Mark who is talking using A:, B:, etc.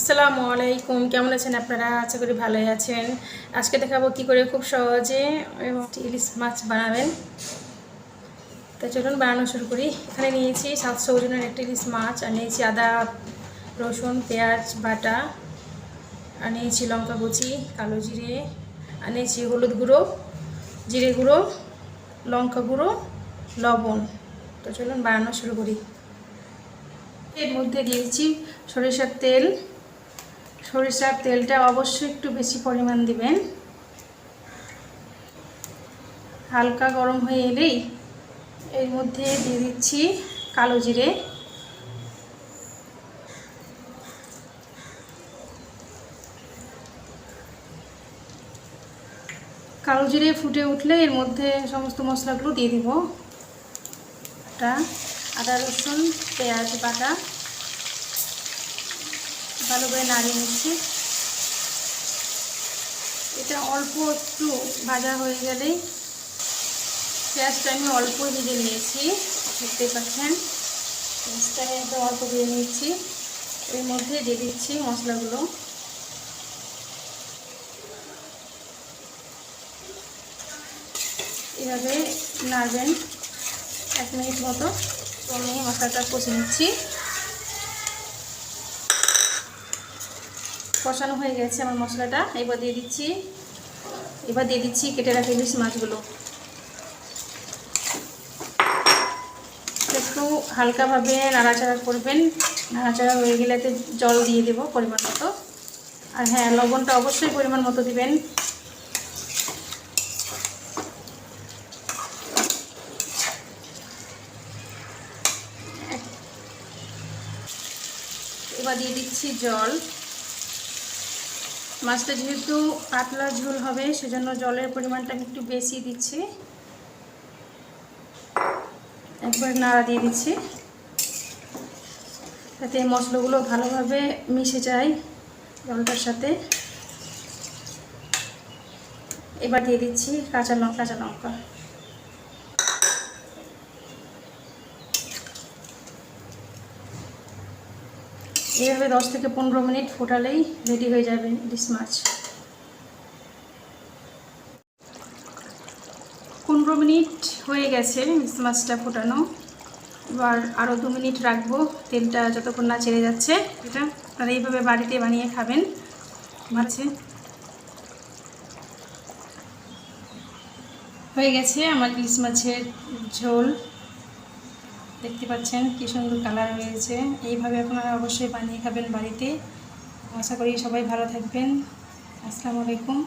A: আসসালামু আলাইকুম। কেমন আছেন আপনারা? আশা করি ভালোই আছেন। আজকে দেখাবো কি করে খুব সহজে ইলিশ মাছ বানাবেন। তো চলুন বানানো শুরু করি। এখানে নিয়েছি সাতশো ওজনের একটা ইলিশ মাছ, আর নিয়েছি আদা, রসুন, পেঁয়াজ, বাটা, আর নিয়েছি লঙ্কা কুচি, কালো জিরে, আর নিয়েছি হলুদ গুঁড়ো, জিরে গুঁড়ো, লঙ্কা গুঁড়ো, লবণ। তো চলুন বানানো শুরু করি। এর মধ্যে দিয়েছি সরিষার তেল সরিষার তেলটা অবশ্যই একটু বেশি পরিমাণ দিবেন। হালকা গরম হয়ে এলেই এর মধ্যে দিয়ে দিচ্ছি কালো জিরে। কালো জিরে ফুটে উঠলে এর মধ্যে সমস্ত মশলাগুলো দিয়ে দিব। আদা রসুন, পেঁয়াজ বাটা। ভালো করে নাড়িয়ে নিচ্ছি। এটা অল্প একটু ভাজা হয়ে গেলেই পেঁয়াজটা আমি অল্প ভেজে নিয়েছি, দেখতে পাচ্ছেন। পেঁয়াজটা আমি একদম অল্প দিয়ে নিয়েছি। এর মধ্যে দিয়ে দিচ্ছি মশলাগুলো। এভাবে নাড়বেন এক মিনিট মতো। তো আমি মশলাটা কষে নিচ্ছি। কষানো হয়ে গেছে আমার মশলাটা। এবার দিয়ে দিচ্ছি, এবার দিয়ে দিচ্ছি কেটে রাখা ইলিশ মাছগুলো। একটু হালকাভাবে নাড়াচাড়া করবেন। নাড়াচাড়া হয়ে গেলে জল দিয়ে দেবো পরিমাণ মতো। আর হ্যাঁ লবণটা অবশ্যই পরিমাণ মতো দিবেন। এবার দিয়ে দিচ্ছি জল। মাছটা যেহেতু পাতলা ঝোল হবে, সেজন্য জলের পরিমাণটা আমি একটু বেশি দিচ্ছি। একবার নাড়া দিয়ে দিচ্ছি। তাতে এই মশলাগুলো ভালোভাবে মিশে যায় জলটার সাথে। এবার দিয়ে দিচ্ছি কাঁচা লঙ্কা কাঁচা লঙ্কা। এইভাবে দশ থেকে পনেরো মিনিট ফোটালেই রেডি হয়ে যাবে ইলিশ মাছ। পনেরো মিনিট হয়ে গেছে ইলিশ মাছটা ফোটানো। এবার আরও দু মিনিট রাখব, তেলটা যতক্ষণ না ছেড়ে যাচ্ছে। এটা আপনারা এইভাবে বাড়িতে বানিয়ে খাবেন মাছে। হয়ে গেছে আমার ইলিশ মাছের ঝোল। দেখতে পাচ্ছেন কি সুন্দর কালার হয়েছে এইভাবে আপনারা অবশ্যই বানিয়ে খাবেন বাড়িতে। আশা করি সবাই ভালো থাকবেন। আসসালামু আলাইকুম।